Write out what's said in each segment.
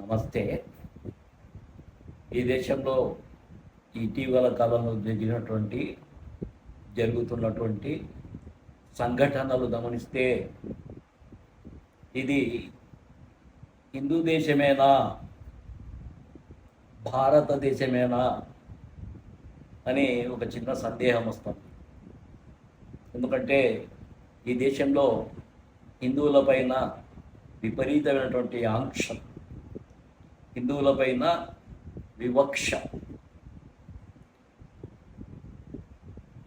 నమస్తే. ఈ దేశంలో ఇటీవల కాలంలో జరిగినటువంటి జరుగుతున్నటువంటి సంఘటనలు గమనిస్తే ఇది హిందూ దేశమేనా భారతదేశమేనా అని ఒక చిన్న సందేహం వస్తుంది. ఎందుకంటే ఈ దేశంలో హిందువులపైన విపరీతమైనటువంటి ఆంక్ష హిందువులపైన వివక్ష.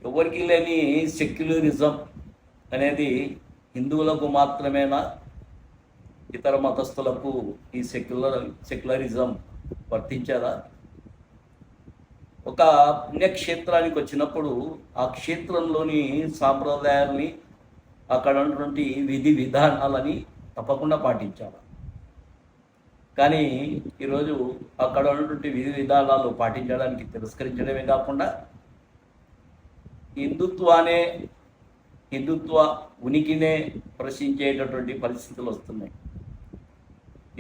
ఎవరికి లేని సెక్యులరిజం అనేది హిందువులకు మాత్రమేనా? ఇతర మతస్థులకు ఈ సెక్యులర్ సెక్యులరిజం వర్తించారా ఒక పుణ్యక్షేత్రానికి వచ్చినప్పుడు ఆ క్షేత్రంలోని సాంప్రదాయాల్ని అక్కడ ఉన్నటువంటి విధి విధానాలని తప్పకుండా పాటించాలి? కానీ ఈరోజు అక్కడ ఉన్నటువంటి విధి విధానాలు పాటించడానికి తిరస్కరించడమే కాకుండా హిందుత్వానే హిందుత్వ ఉనికినే ప్రశ్నించేటటువంటి పరిస్థితులు వస్తున్నాయి.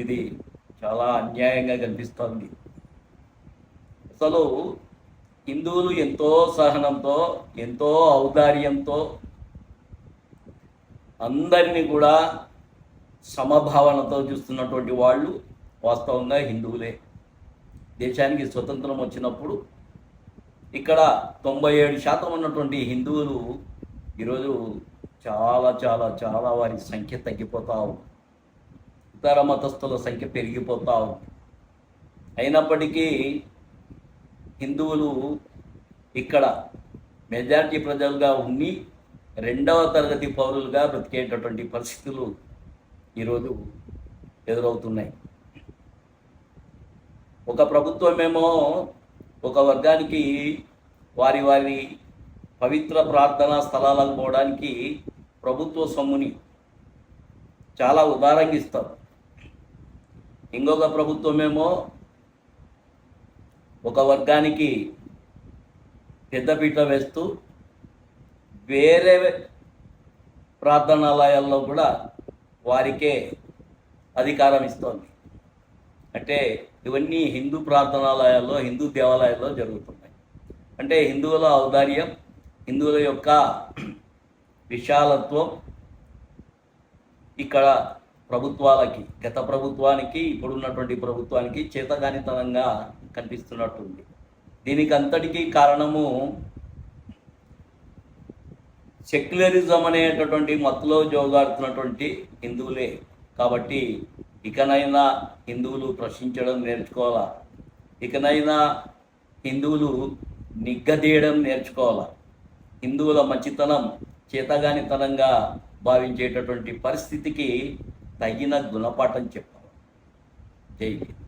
ఇది చాలా అన్యాయంగా కనిపిస్తోంది. అసలు హిందువులు ఎంతో సహనంతో ఎంతో ఔదార్యంతో అందరినీ కూడా సమభావనతో చూస్తున్నటువంటి వాళ్ళు వాస్తవంగా హిందువులే. దేశానికి స్వతంత్రం వచ్చినప్పుడు ఇక్కడ తొంభై ఏడు శాతం ఉన్నటువంటి హిందువులు ఈరోజు చాలా చాలా చాలా వారి సంఖ్య తగ్గిపోతా ఉంది. ఇతర మతస్థుల సంఖ్య పెరిగిపోతా ఉంది. అయినప్పటికీ హిందువులు ఇక్కడ మెజారిటీ ప్రజలుగా ఉండి రెండవ తరగతి పౌరులుగా బ్రతికేటటువంటి పరిస్థితులు ఈరోజు ఎదురవుతున్నాయి. ఒక ప్రభుత్వమేమో ఒక వర్గానికి వారి వారి పవిత్ర ప్రార్థనా స్థలాలకు పోవడానికి ప్రభుత్వ సొమ్ముని చాలా ఉదారంగా ఇస్తారు. ఇంకొక ప్రభుత్వమేమో ఒక వర్గానికి పెద్దపీట వేస్తూ వేరే ప్రార్థనాలయాల్లో కూడా వారికే అధికారం ఇస్తోంది. అంటే ఇవన్నీ హిందూ ప్రార్థనాలయాల్లో హిందూ దేవాలయాల్లో జరుగుతున్నాయి. అంటే హిందువుల ఔదార్యం హిందువుల యొక్క విశాలత్వం ఇక్కడ ప్రభుత్వాలకి గత ప్రభుత్వానికి ఇప్పుడున్నటువంటి ప్రభుత్వానికి చేతగానితనంగా కనిపిస్తున్నట్టుంది. దీనికి అంతటికీ కారణము సెక్యులరిజం అనేటటువంటి మత్తులో జోగాడుతున్నటువంటి హిందువులే. కాబట్టి ఇకనైనా హిందువులు ప్రశ్నించడం నేర్చుకోవాలా? ఇకనైనా హిందువులు నిగ్గదీయడం నేర్చుకోవాలా? హిందువుల మంచితనం చేతగానితనంగా భావించేటటువంటి పరిస్థితికి తగిన గుణపాఠం చెప్పాలి. జై హింద్.